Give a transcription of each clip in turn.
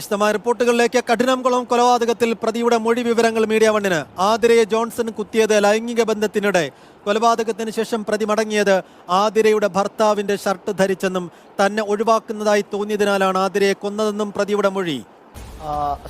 വിശദമായ റിപ്പോർട്ടുകളിലേക്ക് കഠിനംകുളം കൊലപാതകത്തിൽ പ്രതിയുടെ മൊഴി വിവരങ്ങൾ മീഡിയ വണ്ണിന്. ആതിരയെ ജോൺസൺ കുത്തിയത് ലൈംഗിക ബന്ധത്തിനിടെ. കൊലപാതകത്തിന് ശേഷം പ്രതി മടങ്ങിയത് ആതിരയുടെ ഭർത്താവിന്റെ ഷർട്ട് ധരിച്ചെന്നും തന്നെ ഒഴിവാക്കുന്നതായി തോന്നിയതിനാലാണ് ആതിരയെ കൊന്നതെന്നും പ്രതിയുടെ മൊഴി.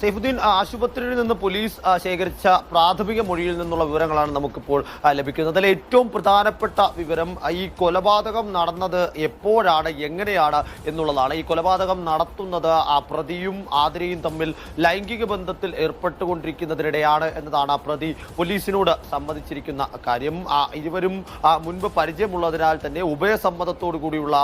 സൈഫുദ്ദീൻ ആശുപത്രിയിൽ നിന്ന് പോലീസ് ശേഖരിച്ച പ്രാഥമിക മൊഴിയിൽ നിന്നുള്ള വിവരങ്ങളാണ് നമുക്കിപ്പോൾ ലഭിക്കുന്നത്. അതിൽ ഏറ്റവും പ്രധാനപ്പെട്ട വിവരം ഈ കൊലപാതകം നടന്നത് എപ്പോഴാണ് എങ്ങനെയാണ് എന്നുള്ളതാണ്. ഈ കൊലപാതകം നടത്തുന്നത് ആ പ്രതിയും ആതിരയും തമ്മിൽ ലൈംഗിക ബന്ധത്തിൽ ഏർപ്പെട്ടുകൊണ്ടിരിക്കുന്നതിനിടെയാണ് എന്നതാണ് ആ പ്രതി പോലീസിനോട് സമ്മതിച്ചിരിക്കുന്ന കാര്യം. ഇരുവരും മുൻപ് പരിചയമുള്ളതിനാൽ തന്നെ ഉഭയസമ്മതത്തോടു കൂടിയുള്ള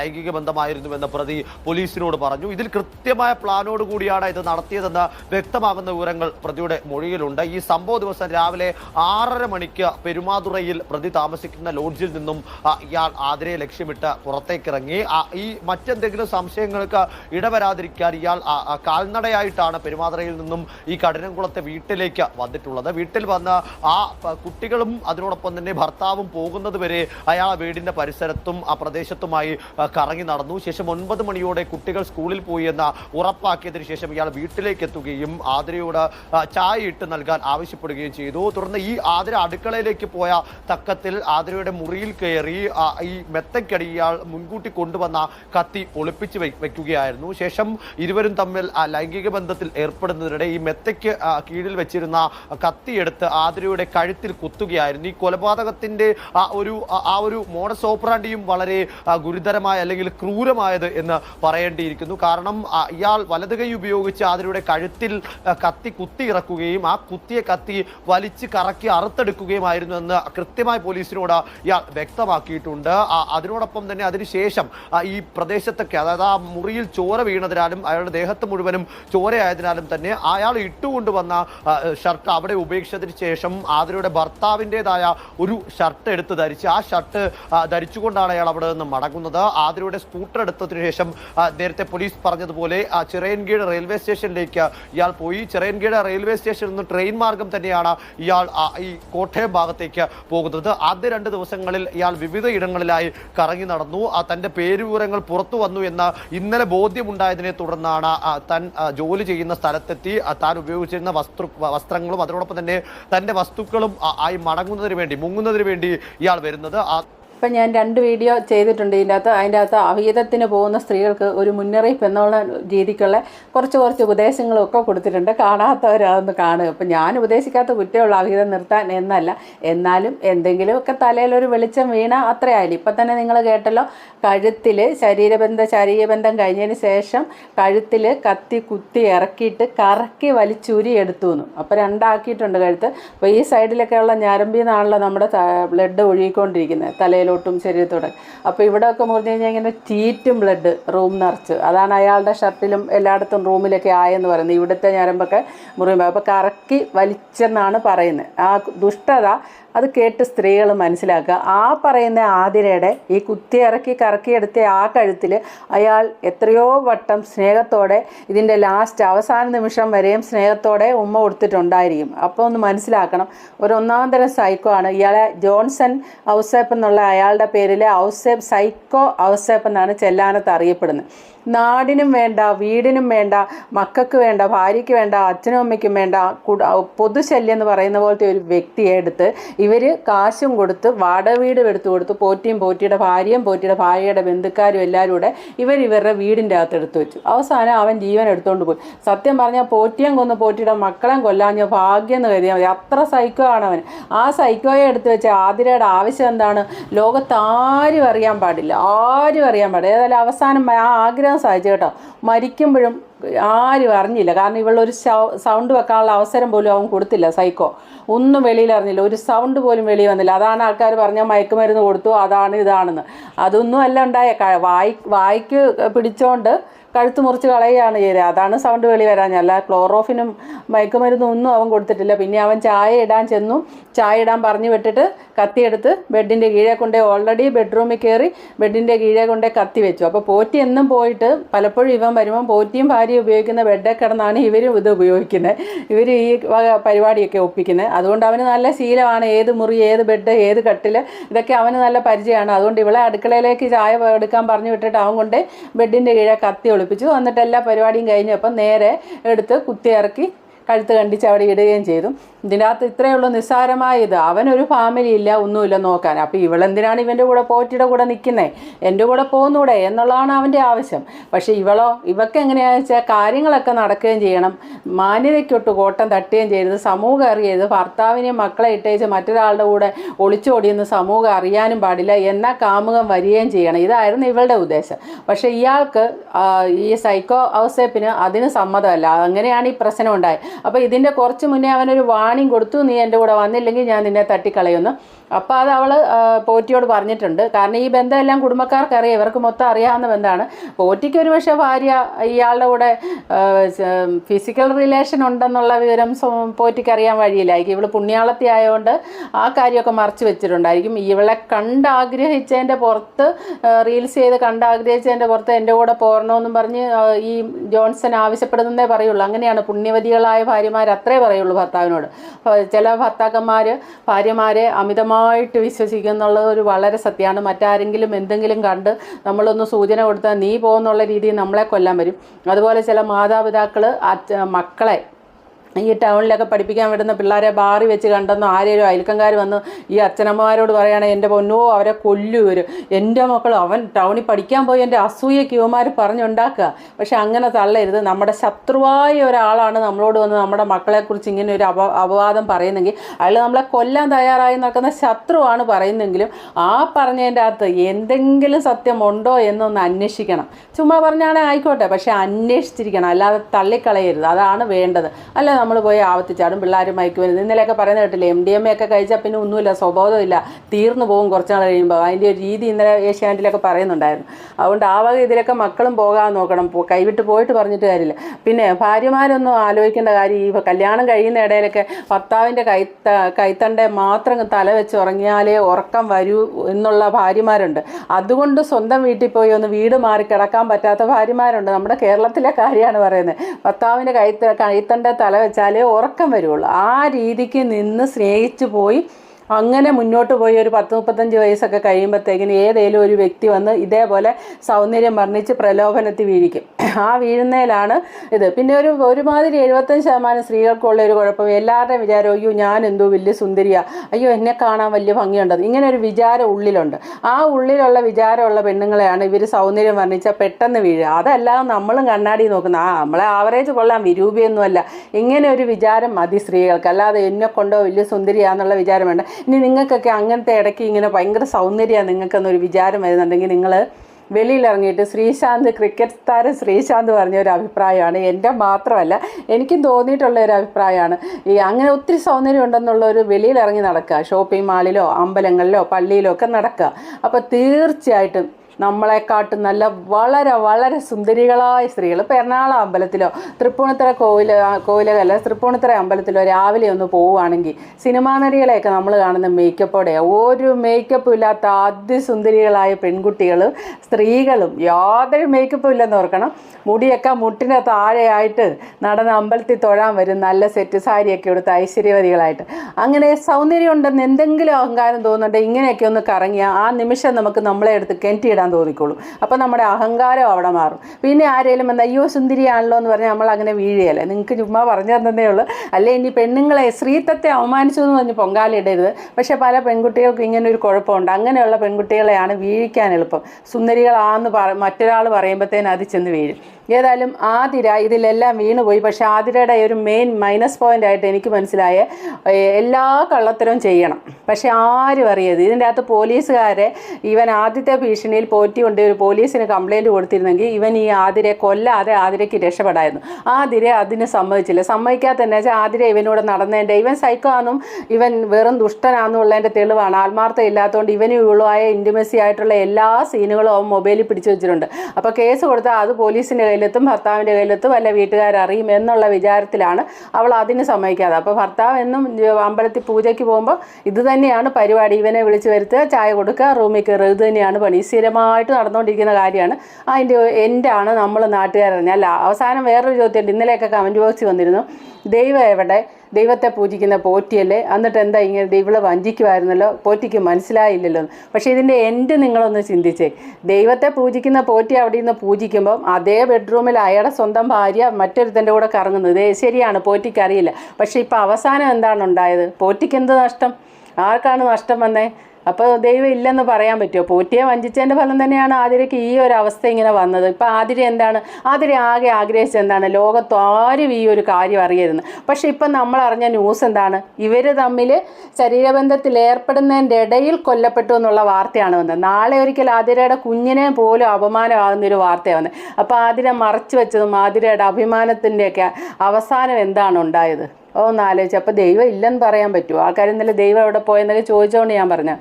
ലൈംഗിക ബന്ധമായിരുന്നുവെന്ന് പ്രതി പോലീസിനോട് പറഞ്ഞു. ഇതിൽ കൃത്യമായ പ്ലാനോട് കൂടിയാണ് ഇത് നടത്തിയതെന്ന് വ്യക്തമാകുന്ന വിവരങ്ങൾ പ്രതിയുടെ മൊഴിയിലുണ്ട്. ഈ സംഭവ ദിവസം രാവിലെ ആറര മണിക്ക് പെരുമാതുറയിൽ പ്രതി താമസിക്കുന്ന ലോഡ്ജിൽ നിന്നും ഇയാൾ ആതിരയെ ലക്ഷ്യമിട്ട് പുറത്തേക്കിറങ്ങി. ഈ മറ്റെന്തെങ്കിലും സംശയങ്ങൾക്ക് ഇടവരാതിരിക്കാൻ ഇയാൾ കാൽനടയായിട്ടാണ് പെരുമാതുറയിൽ നിന്നും ഈ കഠിനംകുളത്തെ വീട്ടിലേക്ക് വന്നിട്ടുള്ളത്. വീട്ടിൽ വന്ന് ആ കുട്ടികളും അതിനോടൊപ്പം തന്നെ ഭർത്താവും പോകുന്നത് വരെ അയാൾ വീടിന്റെ പരിസരത്തും ആ പ്രദേശത്തുമായി കറങ്ങി നടന്നു. ശേഷം ഒൻപത് മണിയോടെ കുട്ടികൾ സ്കൂളിൽ പോയി എന്ന് ഉറപ്പാക്കിയതിനു ശേഷം ഇയാൾ വീട്ടിലേക്ക് എത്തുകയും ആതിരയോട് ചായ ഇട്ട് നൽകാൻ ആവശ്യപ്പെടുകയും ചെയ്തു. തുടർന്ന് ഈ ആതിര അടുക്കളയിലേക്ക് പോയ തക്കത്തിൽ ആതിരയുടെ മുറിയിൽ കയറി ഈ മെത്തക്കടി ഇയാൾ മുൻകൂട്ടി കൊണ്ടുവന്ന കത്തി ഒളിപ്പിച്ച് വയ്ക്കുകയായിരുന്നു ശേഷം ഇരുവരും തമ്മിൽ ലൈംഗിക ബന്ധത്തിൽ ഏർപ്പെടുന്നതിനിടെ ഈ മെത്തയ്ക്ക് കീഴിൽ വെച്ചിരുന്ന കത്തിയെടുത്ത് ആതിരയുടെ കഴുത്തിൽ കുത്തുകയായിരുന്നു. ഈ കൊലപാതകത്തിന്റെ ആ ഒരു ആ- ആ ഒരു മോഡസ് ഓപ്പറാണ്ടിയും വളരെ ഗുരുതരമായ അല്ലെങ്കിൽ ക്രൂരമായത് എന്ന് പറയേണ്ടിയിരിക്കുന്നു. കാരണം ഇയാൾ വലതുകൈ ഉപയോഗിച്ച് ആതിരയുടെ കഴുത്തിൽ കത്തി കുത്തി ഇറക്കുകയും ആ കുത്തിയ കത്തി വലിച്ച് കറക്കി അറുത്തെടുക്കുകയുമായിരുന്നു എന്ന് കൃത്യമായി പോലീസിനോട് ഇയാൾ വ്യക്തമാക്കിയിട്ടുണ്ട്. അതിനോടൊപ്പം തന്നെ അതിനുശേഷം ഈ പ്രദേശത്തൊക്കെ അതായത് ആ മുറിയിൽ ചോര വീണതിനാലും അയാളുടെ ദേഹത്ത് മുഴുവനും ചോരയായതിനാലും തന്നെ അയാൾ ഇട്ടുകൊണ്ടുവന്ന ഷർട്ട് അവിടെ ഉപേക്ഷിച്ചതിന് ശേഷം ആതിരയുടെ ഭർത്താവിന്റെതായ ഒരു ഷർട്ട് എടുത്ത് ധരിച്ച് ആ ഷർട്ട് ധരിച്ചുകൊണ്ടാണ് അയാൾ അവിടെ നിന്ന് മടങ്ങുന്നത്. ആതിരയുടെ സ്കൂട്ടർ എടുത്തതിനു ശേഷം നേരത്തെ പോലീസ് പറഞ്ഞതുപോലെ ചിറയൻകീഴ് റെയിൽവേ സ്റ്റേഷനിലേക്ക് ഇയാൾ പോയി. ചിറയൻകീഴ് റെയിൽവേ സ്റ്റേഷനിൽ നിന്ന് ട്രെയിൻ മാർഗം തന്നെയാണ് ഇയാൾ ഈ കോട്ടയം ഭാഗത്തേക്ക് പോകുന്നത്. ആദ്യ രണ്ട് ദിവസങ്ങളിൽ ഇയാൾ വിവിധ ഇടങ്ങളിലായി കറങ്ങി നടന്നു. ആ, തന്റെ പേര് പുറത്തു വന്നു എന്ന് ഇന്നലെ ബോധ്യമുണ്ടായതിനെ തുടർന്നാണ് താൻ ജോലി ചെയ്യുന്ന സ്ഥലത്തെത്തി. താൻ ഉപയോഗിച്ചിരുന്ന വസ്തു വസ്ത്രങ്ങളും അതിനോടൊപ്പം തന്നെ തന്റെ വസ്തുക്കളും ആയി മടങ്ങുന്നതിന് വേണ്ടി മുങ്ങുന്നതിന് വേണ്ടി ഇയാൾ വരുന്നത്. ആ ഇപ്പം ഞാൻ രണ്ട് വീഡിയോ ചെയ്തിട്ടുണ്ട് ഇതിന്റെ അകത്ത് അതിന്റെ അകത്ത് അവിഹിതത്തിന് പോകുന്ന സ്ത്രീകൾക്ക് ഒരു മുന്നറിയിപ്പ് എന്നുള്ള രീതിക്കുള്ള കുറച്ച് കുറച്ച് ഉപദേശങ്ങളും ഒക്കെ കൊടുത്തിട്ടുണ്ട് കാണാത്തവരതൊന്ന് കാണുക. അപ്പം ഞാൻ ഉപദേശിക്കാത്ത കുറ്റമുള്ള അവിഹിതം നിർത്താൻ എന്നല്ല. എന്നാലും എന്തെങ്കിലുമൊക്കെ തലയിലൊരു വെളിച്ചം വീണ അത്രയായാലും ഇപ്പം തന്നെ നിങ്ങൾ കേട്ടല്ലോ കഴുത്തിൽ ശരീരബന്ധം ശരീരബന്ധം കഴിഞ്ഞതിന് ശേഷം കഴുത്തിൽ കത്തി കുത്തി ഇറക്കിയിട്ട് കറക്കി വലിച്ചൂരി എടുത്തു എന്നു. അപ്പോൾ രണ്ടാക്കിയിട്ടുണ്ട് കഴുത്ത്. അപ്പോൾ ഈ സൈഡിലൊക്കെയുള്ള ഞരമ്പിന്നാണല്ലോ നമ്മുടെ ബ്ലഡ് ഒഴുകിക്കൊണ്ടിരിക്കുന്നത്. തലയിലോട്ടും ശരീരത്തോടെ. അപ്പോൾ ഇവിടെയൊക്കെ പറഞ്ഞു കഴിഞ്ഞാൽ ഇങ്ങനെ ടീറ്റും ബ്ലഡ് റൂം നിറച്ച്. അതാണ് അയാളുടെ ഷർട്ടിലും എല്ലായിടത്തും റൂമിലൊക്കെ ആയെന്ന് പറയുന്നത്. ഇവിടുത്തെ ഞരമ്പൊക്കെ മുറിയുമ്പോൾ അപ്പോൾ കറക്കി വലിച്ചെന്നാണ് പറയുന്നത്. ആ ദുഷ്ടത അത് കേട്ട് സ്ത്രീകൾ മനസ്സിലാക്കുക. ആ പറയുന്ന ആതിരയുടെ ഈ കുത്തി ഇറക്കി കറക്കിയെടുത്ത ആ കഴുത്തിൽ അയാൾ എത്രയോ വട്ടം സ്നേഹത്തോടെ ഇതിന്റെ ലാസ്റ്റ് അവസാന നിമിഷം വരെയും സ്നേഹത്തോടെ ഉമ്മ കൊടുത്തിട്ടുണ്ടായിരിക്കും. അപ്പോൾ ഒന്ന് മനസ്സിലാക്കണം. ഒരു ഒന്നാം തരം സൈക്കോ ആണ്. ഇയാളെ ജോൺസൺ ഔസേപ്പ് എന്നുള്ള അയാളുടെ പേരിൽ ഔസേപ്പ് സൈക്കോ ഔസേപ്പ് എന്നാണ് ചെല്ലാനത്ത് അറിയപ്പെടുന്നത്. നാടിനും വേണ്ട വീടിനും വേണ്ട മക്കൾക്ക് വേണ്ട ഭാര്യയ്ക്ക് വേണ്ട അച്ഛനും അമ്മയ്ക്കും വേണ്ട പൊതുശല്യം എന്ന് പറയുന്ന പോലത്തെ ഒരു വ്യക്തിയെ എടുത്ത് ഇവർ കാശും കൊടുത്ത് വാടക വീട് എടുത്തു കൊടുത്ത് പോറ്റിയും പോറ്റിയുടെ ഭാര്യയും പോറ്റിയുടെ ഭാര്യയുടെ ബന്ധുക്കാരും എല്ലാവരും കൂടെ ഇവർ ഇവരുടെ വീടിന്റെ അകത്ത് എടുത്തു വെച്ചു. അവസാനം അവൻ ജീവൻ എടുത്തുകൊണ്ട് പോയി. സത്യം പറഞ്ഞാൽ പോറ്റിയം കൊന്ന് പോറ്റിയുടെ മക്കളെയും കൊല്ലാഞ്ഞ ഭാഗ്യം എന്ന് കരുതിയാൽ മതി. അത്ര സൈക്കോ ആണ് അവൻ. ആ സൈക്കോയെ എടുത്തു വെച്ച ആതിരയുടെ ആവശ്യം എന്താണ്? ലോകത്ത് ആരും അറിയാൻ പാടില്ല. ആരും അറിയാൻ പാടില്ല. ഏതായാലും അവസാനം ആ ആഗ്രഹം സാധിച്ചു കേട്ടോ. മരിക്കുമ്പോഴും ആരും അറിഞ്ഞില്ല. കാരണം ഇവളൊരു സൗണ്ട് വെക്കാനുള്ള അവസരം പോലും അവൻ കൊടുത്തില്ല സൈക്കോ ഒന്നും വെളിയിൽ അറിഞ്ഞില്ല. ഒരു സൗണ്ട് പോലും വെളിയിൽ വന്നില്ല. അതാണ് ആൾക്കാർ പറഞ്ഞ മയക്കുമരുന്ന് കൊടുത്തു അതാണ് ഇതാണെന്ന്. അതൊന്നും അല്ല ഉണ്ടായ വായി വായിക്ക് പിടിച്ചോണ്ട് കഴുത്ത് മുറിച്ച് കളയുകയാണ് ചെയ്തത്. അതാണ് സൗണ്ട് വെളി വരാൻ അല്ല ക്ലോറോഫിനും മയക്കുമരുന്നും ഒന്നും അവൻ കൊടുത്തിട്ടില്ല. പിന്നെ അവൻ ചായ ഇടാൻ ചെന്നു. ചായ ഇടാൻ പറഞ്ഞു വിട്ടിട്ട് കത്തിയെടുത്ത് ബെഡിന്റെ കീഴെ കൊണ്ടേ ഓൾറെഡി ബെഡ്റൂമിൽ കയറി ബെഡിന്റെ കീഴെ കൊണ്ടേ കത്തി വെച്ചു. അപ്പോൾ പോറ്റി എന്നും പോയിട്ട് പലപ്പോഴും ഇവൻ വരുമ്പം പോറ്റിയും ഭാര്യയും ഉപയോഗിക്കുന്ന ബെഡിൽ കിടന്നാണ് ഇവരും ഇത് ഉപയോഗിക്കുന്നത്. ഇവർ ഈ പരിപാടിയൊക്കെ ഒപ്പിക്കുന്നത്. അതുകൊണ്ട് അവന് നല്ല ശീലമാണ്. ഏത് മുറി ഏത് ബെഡ് ഏത് കട്ടിൽ ഇതൊക്കെ അവന് നല്ല പരിചയമാണ്. അതുകൊണ്ട് ഇവളെ അടുക്കളയിലേക്ക് ചായ എടുക്കാൻ പറഞ്ഞു വിട്ടിട്ട് അവൻ കൊണ്ടേ ബെഡിന്റെ കീഴെ കത്തി ഒളിപ്പിച്ചു എന്നിട്ട് എല്ലാ പരിപാടിയും കഴിഞ്ഞപ്പം നേരെ എടുത്ത് കുത്തിയിറക്കി കഴുത്ത് കണ്ടിച്ച് അവിടെ ഇടുകയും ചെയ്തു. ഇതിനകത്ത് ഇത്രയേ ഉള്ളൂ നിസ്സാരമായ ഇത്. അവനൊരു ഫാമിലി ഇല്ല ഒന്നുമില്ല നോക്കാൻ. അപ്പോൾ ഇവളെന്തിനാണ് ഇവന്റെ കൂടെ പോറ്റിയുടെ കൂടെ നിൽക്കുന്നത് എന്റെ കൂടെ പോകുന്നൂടെ എന്നുള്ളതാണ് അവന്റെ ആവശ്യം. പക്ഷേ ഇവളോ ഇവക്ക് എങ്ങനെയാണെന്ന് വെച്ചാൽ കാര്യങ്ങളൊക്കെ നടക്കുകയും ചെയ്യണം. മാന്യതയ്ക്കൊട്ട് കോട്ടം തട്ടുകയും ചെയ്യരുത്. സമൂഹം അറിയരുത്. ഭർത്താവിനെയും മക്കളെ ഇട്ടേച്ച് മറ്റൊരാളുടെ കൂടെ ഒളിച്ചോടിയെന്ന് സമൂഹം അറിയാനും പാടില്ല. എന്നാൽ കാമുകം വരികയും ചെയ്യണം. ഇതായിരുന്നു ഇവളുടെ ഉദ്ദേശം. പക്ഷേ ഇയാൾക്ക് ഈ സൈക്കോ ഔസേപ്പിന് അതിന് സമ്മതമല്ല. അങ്ങനെയാണ് ഈ പ്രശ്നം ഉണ്ടായത്. അപ്പോൾ ഇതിന്റെ കുറച്ച് മുന്നേ അവനൊരു വാണിംഗ് കൊടുത്തു നീ എന്റെ കൂടെ വന്നില്ലെങ്കിൽ ഞാൻ നിന്നെ തട്ടിക്കളയുന്നു. അപ്പോൾ അത് അവൾ പോറ്റിയോട് പറഞ്ഞിട്ടുണ്ട്. കാരണം ഈ ബന്ധമെല്ലാം കുടുംബക്കാർക്ക് അറിയാം ഇവർക്ക് മൊത്തം അറിയാവുന്ന ബന്ധമാണ്. പോറ്റിക്ക് ഒരു പക്ഷേ ഭാര്യ ഇയാളുടെ കൂടെ ഫിസിക്കൽ റിലേഷൻ ഉണ്ടെന്നുള്ള വിവരം പോറ്റിക്ക് അറിയാൻ വഴിയില്ലായിരിക്കും. ഇവൾ പുണ്യാളത്തി ആയതുകൊണ്ട് ആ കാര്യമൊക്കെ മറച്ചു വെച്ചിട്ടുണ്ടായിരിക്കും. ഇവളെ കണ്ടാഗ്രഹിച്ചതിന്റെ പുറത്ത് റീൽസ് ചെയ്ത് കണ്ടാഗ്രഹിച്ചതിന്റെ പുറത്ത് എന്റെ കൂടെ പോരണമെന്നും പറഞ്ഞ് ഈ ജോൺസൺ ആവശ്യപ്പെടുന്നതേ പറയുള്ളൂ. അങ്ങനെയാണ് പുണ്യവതികളായ ഭാര്യമാർ അത്രേ പറയുള്ളൂ ഭർത്താവിനോട്. ചില ഭർത്താക്കന്മാർ ഭാര്യമാരെ അമിതമായിട്ട് വിശ്വസിക്കുന്നുള്ളത് ഒരു വളരെ സത്യമാണ്. മറ്റാരെങ്കിലും എന്തെങ്കിലും കണ്ട് നമ്മളൊന്ന് സൂചന കൊടുത്താൽ നീ പോകുന്നുള്ള രീതിയിൽ നമ്മളെ കൊല്ലാൻ വരും. അതുപോലെ ചില മാതാപിതാക്കൾ മക്കളെ ഈ ടൗണിലൊക്കെ പഠിപ്പിക്കാൻ വിടുന്ന പിള്ളേരെ ബാറി വെച്ച് കണ്ടെന്നോ ആരെയും അയൽക്കംകാർ വന്ന് ഈ അച്ഛനമ്മമാരോട് പറയുകയാണ് എന്റെ പൊന്നോ അവരെ കൊല്ലുവരും എന്റെ മക്കൾ അവൻ ടൗണിൽ പഠിക്കാൻ പോയി എന്റെ അസൂയ യുവമാർ പറഞ്ഞുണ്ടാക്കുക. പക്ഷെ അങ്ങനെ തള്ളരുത്. നമ്മുടെ ശത്രുവായ ഒരാളാണ് നമ്മളോട് വന്ന് നമ്മുടെ മക്കളെക്കുറിച്ച് ഇങ്ങനെ ഒരു അപ അപവാദം പറയുന്നെങ്കിൽ അയാൾ നമ്മളെ കൊല്ലാൻ തയ്യാറായി നടക്കുന്ന ശത്രുവാണ് പറയുന്നെങ്കിലും ആ പറഞ്ഞതിന്റെ അകത്ത് എന്തെങ്കിലും സത്യമുണ്ടോ എന്നൊന്ന് അന്വേഷിക്കണം. ചുമ്മാ പറഞ്ഞാണെ ആയിക്കോട്ടെ. പക്ഷെ അന്വേഷിച്ചിരിക്കണം. അല്ലാതെ തള്ളിക്കളയരുത്. അതാണ് വേണ്ടത്. അല്ല നമ്മൾ പോയി ആവർത്തിച്ചാടും. പിള്ളേർ മയക്കുമരുന്ന് ഇന്നലെയൊക്കെ പറയുന്നത് കേട്ടില്ലേ എം ഡി എം എ ഒക്കെ കഴിച്ചാൽ പിന്നെ ഒന്നുമില്ല സ്വബോധമില്ല തീർന്നു പോകും കുറച്ച് നാൾ കഴിയുമ്പോൾ അതിന്റെ ഒരു രീതി ഇന്നലെ ഏഷ്യാനെറ്റിലൊക്കെ പറയുന്നുണ്ടായിരുന്നു. അതുകൊണ്ട് ആ വക ഇതിലൊക്കെ മക്കളും പോകാൻ നോക്കണം. കൈവിട്ട് പോയിട്ട് പറഞ്ഞിട്ട് കാര്യമില്ല. പിന്നെ ഭാര്യമാരൊന്നും ആലോചിക്കേണ്ട കാര്യം ഈ കല്യാണം കഴിയുന്ന ഇടയിലൊക്കെ ഭർത്താവിന്റെ കൈത്ത കൈത്തണ്ടെ മാത്രം തല വെച്ച് ഉറങ്ങിയാലേ ഉറക്കം വരൂ എന്നുള്ള ഭാര്യമാരുണ്ട്. അതുകൊണ്ട് സ്വന്തം വീട്ടിൽ പോയി ഒന്ന് വീട് മാറി കിടക്കാൻ പറ്റാത്ത ഭാര്യമാരുണ്ട്. നമ്മുടെ കേരളത്തിലെ കാര്യമാണ് പറയുന്നത്. ഭർത്താവിന്റെ കൈത്ത കൈത്തണ്ടെ തല വെച്ചാലേ ഉറക്കം വരുള്ളൂ. ആ രീതിക്ക് നിന്ന് സ്നേഹിച്ചു പോയി അങ്ങനെ മുന്നോട്ട് പോയി ഒരു പത്ത് മുപ്പത്തഞ്ച് വയസ്സൊക്കെ കഴിയുമ്പോഴത്തേക്കിന് ഏതേലും ഒരു വ്യക്തി വന്ന് ഇതേപോലെ സൗന്ദര്യം വർണിച്ച് പ്രലോഭനത്തിൽ വീഴിക്കും. ആ വീഴുന്നതിലാണ് ഇത്. പിന്നെ ഒരു ഒരുമാതിരി എഴുപത്തഞ്ച് ശതമാനം സ്ത്രീകൾക്കുള്ള ഒരു കുഴപ്പം. എല്ലാവരുടെയും വിചാരം അയ്യോ ഞാൻ എന്തോ വലിയ സുന്ദരിയാ. അയ്യോ എന്നെ കാണാൻ വലിയ ഭംഗിയുണ്ടത് ഇങ്ങനെ ഒരു വിചാരം ഉള്ളിലുണ്ട്. ആ ഉള്ളിലുള്ള വിചാരമുള്ള പെണ്ണുങ്ങളെയാണ് ഇവർ സൗന്ദര്യം വർണിച്ചാൽ പെട്ടെന്ന് വീഴുക. അതല്ലാതെ നമ്മളും കണ്ണാടി നോക്കുന്ന ആ നമ്മളെ ആവറേജ് കൊള്ളാം വിരൂപിയൊന്നുമല്ല. ഇങ്ങനെ ഒരു വിചാരം മതി സ്ത്രീകൾക്ക്. അല്ലാതെ എന്നെ കൊണ്ടോ വലിയ സുന്ദരിയാന്നുള്ള വിചാരം വേണ്ട. ഇനി നിങ്ങൾക്കൊക്കെ അങ്ങനത്തെ ഇടയ്ക്ക് ഇങ്ങനെ ഭയങ്കര സൗന്ദര്യമാണ് നിങ്ങൾക്കെന്നൊരു വിചാരം വരുന്നുണ്ടെങ്കിൽ നിങ്ങൾ വെളിയിലിറങ്ങിയിട്ട് ശ്രീശാന്ത് ക്രിക്കറ്റ് താരം ശ്രീശാന്ത് പറഞ്ഞ ഒരു അഭിപ്രായമാണ്. എന്റെ മാത്രമല്ല എനിക്കും തോന്നിയിട്ടുള്ള ഒരു അഭിപ്രായമാണ്. ഈ അങ്ങനെ ഒത്തിരി സൗന്ദര്യം ഉണ്ടെന്നുള്ള ഒരു വെളിയിലിറങ്ങി നടക്കുക. ഷോപ്പിംഗ് മാളിലോ അമ്പലങ്ങളിലോ പള്ളിയിലോ ഒക്കെ നടക്കുക. അപ്പോൾ തീർച്ചയായിട്ടും നമ്മളെക്കാട്ടും നല്ല വളരെ വളരെ സുന്ദരികളായ സ്ത്രീകൾ. എറണാകുളം അമ്പലത്തിലോ തൃപ്പൂണിത്തറ കോവില കോവിലകല്ല തൃപ്പൂണിത്തറ അമ്പലത്തിലോ രാവിലെ ഒന്ന് പോവുകയാണെങ്കിൽ സിനിമാ നടികളെയൊക്കെ നമ്മൾ കാണുന്ന മേക്കപ്പോടെ ഒരു മേക്കപ്പും ഇല്ലാത്ത അതിസുന്ദരികളായ പെൺകുട്ടികൾ സ്ത്രീകളും യാതൊരു മേക്കപ്പും ഇല്ലെന്ന് ഓർക്കണം. മുടിയൊക്കെ മുട്ടിന്റെ താഴെയായിട്ട് നടന്ന അമ്പലത്തിൽ തൊഴാൻ വരും നല്ല സെറ്റ് സാരിയൊക്കെ എടുത്ത് ഐശ്വര്യവതികളായിട്ട്. അങ്ങനെ സൗന്ദര്യം ഉണ്ടെന്ന് എന്തെങ്കിലും അഹങ്കാരം തോന്നുന്നുണ്ടെങ്കിൽ ഇങ്ങനെയൊക്കെ ഒന്ന് കറങ്ങിയാൽ ആ നിമിഷം നമുക്ക് നമ്മളെ എടുത്ത് കിണറ്റിയിടാൻ തോന്നിക്കോളും. അപ്പോൾ നമ്മുടെ അഹങ്കാരം അവിടെ മാറും. പിന്നെ ആരെങ്കിലും എന്താ അയ്യോ സുന്ദരിയാണല്ലോ എന്ന് പറഞ്ഞാൽ നമ്മൾ അങ്ങനെ വീഴുകയല്ലേ? നിങ്ങൾക്ക് ചുമ്മാ പറഞ്ഞു തന്നതേ ഉള്ളൂ. അല്ലേ ഇനി പെണ്ണുങ്ങളെ സ്ത്രീത്വത്തെ അവമാനിച്ചു എന്ന് പറഞ്ഞ് പൊങ്കാലിടരുത് പക്ഷേ പല പെൺകുട്ടികൾക്കും ഇങ്ങനെ ഒരു കുഴപ്പമുണ്ട്. അങ്ങനെയുള്ള പെൺകുട്ടികളെയാണ് വീഴിക്കാൻ എളുപ്പം. സുന്ദരികളാന്ന് പറ മറ്റൊരാൾ പറയുമ്പോഴത്തേനും അത് ചെന്ന് വീഴും. ഏതായാലും ആതിര ഇതിലെല്ലാം വീണുപോയി. പക്ഷേ ആതിരയുടെ ഒരു മെയിൻ മൈനസ് പോയിന്റ് ആയിട്ട് എനിക്ക് മനസ്സിലായ എല്ലാ കള്ളത്തരവും ചെയ്യണം. പക്ഷെ ആരും അറിയരുത്. ഇതിന്റെ അകത്ത് പോലീസുകാരെ ഇവൻ ആദ്യത്തെ ഭീഷണിയിൽ പോറ്റി കൊണ്ട് ഒരു പോലീസിന് കംപ്ലൈന്റ് കൊടുത്തിരുന്നെങ്കിൽ ഇവൻ ഈ ആതിരെ കൊല്ലാതെ ആതിരയ്ക്ക് രക്ഷപ്പെടായിരുന്നു. ആതിര അതിന് സമ്മതിച്ചില്ല. സമ്മതിക്കാത്ത തന്നെ വെച്ചാൽ ആതിര ഇവനോട് നടന്നതിന്റെ ഇവൻ സൈക്കോ ആണെന്നും ഇവൻ വെറും ദുഷ്ടനാണെന്നുള്ളതിന്റെ തെളിവാണ്. ആത്മാർത്ഥം ഇല്ലാത്തതുകൊണ്ട് ഇവനും ഇവളുമായ ഇന്റിമസി ആയിട്ടുള്ള എല്ലാ സീനുകളും അവൻ മൊബൈലിൽ പിടിച്ചു വെച്ചിട്ടുണ്ട്. അപ്പോൾ കേസ് കൊടുത്താൽ അത് പോലീസിന്റെ കയ്യിലെത്തും ഭർത്താവിന്റെ കയ്യിലെത്തും അല്ല വീട്ടുകാരറിയും എന്നുള്ള വിചാരത്തിലാണ് അവൾ അതിന് സമ്മതിക്കാതെ. അപ്പോൾ ഭർത്താവ് എന്നും അമ്പലത്തിൽ പൂജയ്ക്ക് പോകുമ്പോൾ ഇത് തന്നെയാണ് പരിപാടി. ഇവനെ വിളിച്ച് വരുത്തുക ചായ കൊടുക്കുക റൂമിൽ കയറുക. ഇത് തന്നെയാണ് പണി. സ്ഥിരമായിട്ട് നടന്നുകൊണ്ടിരിക്കുന്ന കാര്യമാണ്. അതിന്റെ ആണ് നമ്മൾ നാട്ടുകാരറിഞ്ഞ അല്ല അവസാനം വേറൊരു ചോദ്യമുണ്ട്. ഇന്നലെയൊക്കെ കമന്റ് ബോക്സിൽ വന്നിരുന്നു. ദൈവം എവിടെ? ദൈവത്തെ പൂജിക്കുന്ന പോറ്റിയല്ലേ? എന്നിട്ട് എന്താ ഇങ്ങനെ ഇവളെ വഞ്ചിക്കുമായിരുന്നല്ലോ പോറ്റിക്ക് മനസ്സിലായില്ലല്ലോ. പക്ഷേ ഇതിന്റെ എൻഡ് നിങ്ങളൊന്ന് ചിന്തിച്ചേ. ദൈവത്തെ പൂജിക്കുന്ന പോറ്റി അവിടെ നിന്ന് പൂജിക്കുമ്പം അതേ ബെഡ്റൂമിൽ അയാളുടെ സ്വന്തം ഭാര്യ മറ്റൊരുത്തന്റെ കൂടെ കറങ്ങുന്നത്. ശരിയാണ് പോറ്റിക്ക് അറിയില്ല. പക്ഷേ ഇപ്പം അവസാനം എന്താണ് ഉണ്ടായത്? പോറ്റിക്ക് എന്ത് നഷ്ടം? ആർക്കാണ് നഷ്ടം വന്നേ? അപ്പോൾ ദൈവം ഇല്ലെന്ന് പറയാൻ പറ്റുമോ? പോറ്റിയെ വഞ്ചിച്ചതിന്റെ ഫലം തന്നെയാണ് ആതിരയ്ക്ക് ഈ ഒരു അവസ്ഥ ഇങ്ങനെ വന്നത്. ഇപ്പം ആതിര എന്താണ്? ആതിര ആകെ ആഗ്രഹിച്ചത് എന്താണ്? ലോകത്ത് ആരും ഈ ഒരു കാര്യം അറിയരുന്നു പക്ഷെ ഇപ്പം നമ്മൾ അറിഞ്ഞ ന്യൂസ് എന്താണ്? ഇവർ തമ്മിൽ ശരീരബന്ധത്തിൽ ഏർപ്പെടുന്നതിന്റെ ഇടയിൽ കൊല്ലപ്പെട്ടു എന്നുള്ള വാർത്തയാണ് വന്നത്. നാളെ ഒരിക്കൽ ആതിരയുടെ കുഞ്ഞിനെ പോലും അപമാനമാകുന്ന ഒരു വാർത്തയാണ് വന്നത്. അപ്പോൾ ആതിര മറച്ചു വെച്ചതും ആതിരയുടെ അഭിമാനത്തിന്റെയൊക്കെ അവസാനം എന്താണ് ഉണ്ടായത്? ഒന്ന് ആലോചിച്ച്. അപ്പോൾ ദൈവം ഇല്ലെന്ന് പറയാൻ പറ്റുമോ ആൾക്കാർ ഇന്നലെ ദൈവം എവിടെ പോയെന്നൊക്കെ ചോദിച്ചുകൊണ്ട് ഞാൻ പറഞ്ഞ.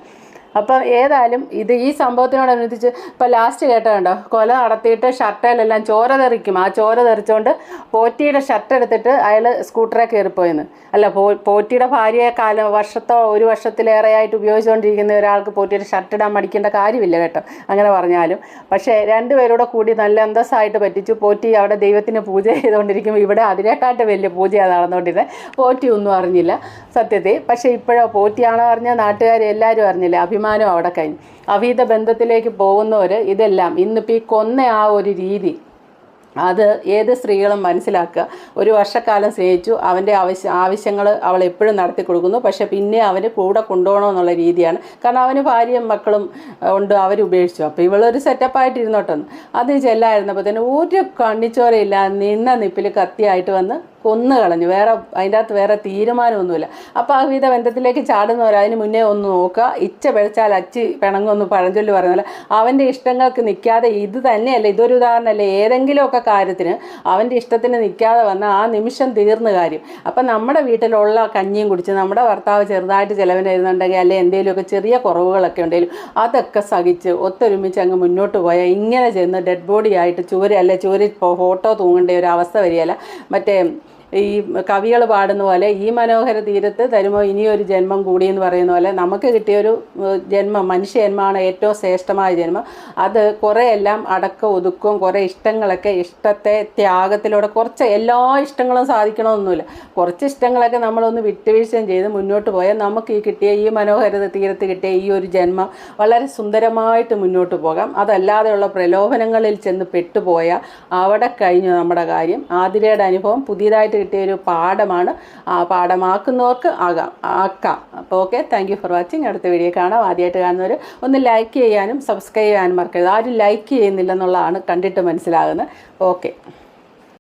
അപ്പം ഏതായാലും ഇത് ഈ സംഭവത്തിനോടനുബന്ധിച്ച് ഇപ്പം ലാസ്റ്റ് കേട്ടോ കണ്ടോ? കൊല നടത്തിയിട്ട് ഷർട്ടിലെല്ലാം ചോര തെറിക്കും. ആ ചോര തെറിച്ചുകൊണ്ട് പോറ്റിയുടെ ഷർട്ട് എടുത്തിട്ട് അയാൾ സ്കൂട്ടറെ കയറിപ്പോയെന്ന്. അല്ല പോ പോറ്റിയുടെ ഭാര്യയെ കാല വർഷത്തോ ഒരു വർഷത്തിലേറെയായിട്ട് ഉപയോഗിച്ചുകൊണ്ടിരിക്കുന്ന ഒരാൾക്ക് പോറ്റിയുടെ ഷർട്ട് ഇടാൻ മടിക്കേണ്ട കാര്യമില്ല കേട്ടോ. അങ്ങനെ പറഞ്ഞാലും. പക്ഷേ രണ്ടുപേരൂടെ കൂടി നല്ല അന്തസ്സായിട്ട് പറ്റിച്ചു. പോറ്റി അവിടെ ദൈവത്തിന് പൂജ ചെയ്തുകൊണ്ടിരിക്കുമ്പോൾ ഇവിടെ അതിനേക്കാട്ട് വലിയ പൂജയാണ് നടന്നുകൊണ്ടിരുന്നത് പോറ്റി ഒന്നും അറിഞ്ഞില്ല സത്യത്തിൽ. പക്ഷേ ഇപ്പോഴോ പോറ്റിയാണോ അറിഞ്ഞാൽ നാട്ടുകാർ എല്ലാവരും അറിഞ്ഞില്ല? അഭിമാനം അവിടെ കഴിഞ്ഞു. അവീത ബന്ധത്തിലേക്ക് പോകുന്നവർ ഇതെല്ലാം ഇന്നിപ്പോൾ ഈ കൊന്ന ആ ഒരു രീതി അത് ഏത് സ്ത്രീകളും മനസ്സിലാക്കുക. ഒരു വർഷക്കാലം സ്നേഹിച്ചു അവന്റെ ആവശ്യ ആവശ്യങ്ങൾ അവൾ എപ്പോഴും നടത്തി കൊടുക്കുന്നു. പക്ഷേ പിന്നെ അവന് കൂടെ കൊണ്ടുപോകണമെന്നുള്ള രീതിയാണ്. കാരണം അവന് ഭാര്യയും മക്കളും ഉണ്ട് അവർ ഉപേക്ഷിച്ചു. അപ്പോൾ ഇവളൊരു സെറ്റപ്പായിട്ട് ഇരുന്നോട്ടെന്ന് അത് ചെല്ലായിരുന്നപ്പോൾ തന്നെ ഒരു കണ്ണിച്ചോരയില്ല നിന്ന നിപ്പിൽ കത്തിയായിട്ട് വന്ന് കൊന്നു കളഞ്ഞു വേറെ അതിന്റെ അകത്ത് വേറെ തീരുമാനമൊന്നുമില്ല. അപ്പോൾ ആ വിധ ബന്ധത്തിലേക്ക് ചാടുന്നവർ അതിന് മുന്നേ ഒന്ന് നോക്കുക. ഇച്ച പിഴച്ചാൽ അച്ചി പിണങ്ങൊന്ന് പഴഞ്ചൊല്ലി പറയുന്നില്ല അവന്റെ ഇഷ്ടങ്ങൾക്ക് നിൽക്കാതെ ഇത് തന്നെയല്ല? ഇതൊരു ഉദാഹരണമല്ലേ? ഏതെങ്കിലുമൊക്കെ കാര്യത്തിന് അവന്റെ ഇഷ്ടത്തിന് നിൽക്കാതെ വന്ന ആ നിമിഷം തീർന്ന കാര്യം. അപ്പം നമ്മുടെ വീട്ടിലുള്ള കഞ്ഞിയും കുടിച്ച് നമ്മുടെ ഭർത്താവ് ചെറുതായിട്ട് ചിലവിനായിരുന്നുണ്ടെങ്കിൽ അല്ലെ എന്തെങ്കിലുമൊക്കെ ചെറിയ കുറവുകളൊക്കെ ഉണ്ടെങ്കിലും അതൊക്കെ സഹിച്ച് ഒത്തൊരുമിച്ച് അങ്ങ് മുന്നോട്ട് പോയാൽ ഇങ്ങനെ ചെന്ന് ഡെഡ് ബോഡി ആയിട്ട് ചുവര് അല്ലെ ചൂരി ഫോട്ടോ തൂങ്ങേണ്ട ഒരു അവസ്ഥ വരികയല്ല. മറ്റേ ഈ കവികൾ പാടുന്ന പോലെ ഈ മനോഹര തീരത്ത് തരുമോ? ഇനിയൊരു ജന്മം കൂടി എന്ന് പറയുന്ന പോലെ നമുക്ക് കിട്ടിയൊരു ജന്മം മനുഷ്യ ജന്മമാണ് ഏറ്റവും ശ്രേഷ്ഠമായ ജന്മം. അത് കുറേ എല്ലാം അടക്കം ഒതുക്കവും കുറേ ഇഷ്ടങ്ങളൊക്കെ ഇഷ്ടത്തെ ത്യാഗത്തിലൂടെ കുറച്ച് എല്ലാ ഇഷ്ടങ്ങളും സാധിക്കണമെന്നൊന്നുമില്ല. കുറച്ച് ഇഷ്ടങ്ങളൊക്കെ നമ്മളൊന്ന് വിട്ടുവീഴ്ചയും ചെയ്ത് മുന്നോട്ട് പോയാൽ നമുക്ക് ഈ കിട്ടിയ ഈ മനോഹര തീരത്ത് കിട്ടിയ ഈ ഒരു ജന്മം വളരെ സുന്ദരമായിട്ട് മുന്നോട്ട് പോകാം. അതല്ലാതെയുള്ള പ്രലോഭനങ്ങളിൽ ചെന്ന് പെട്ടുപോയാൽ അവിടെ കഴിഞ്ഞു നമ്മുടെ കാര്യം. ആതിരയുടെ അനുഭവം പുതിയതായിട്ട് കിട്ടിയ ഒരു പാഠമാണ്. ആ പാഠമാക്കുന്നവർക്ക് ആകാം ആക്കാം. അപ്പോൾ ഓക്കെ താങ്ക് ഫോർ വാച്ചിങ് അടുത്ത വീഡിയോ കാണാം. ആദ്യമായിട്ട് കാണുന്നവർ ഒന്ന് ലൈക്ക് ചെയ്യാനും സബ്സ്ക്രൈബ് ചെയ്യാനും മറക്കരുത്. ആരും ലൈക്ക് ചെയ്യുന്നില്ലെന്നുള്ളതാണ് കണ്ടിട്ട് മനസ്സിലാകുന്നത്. ഓക്കെ.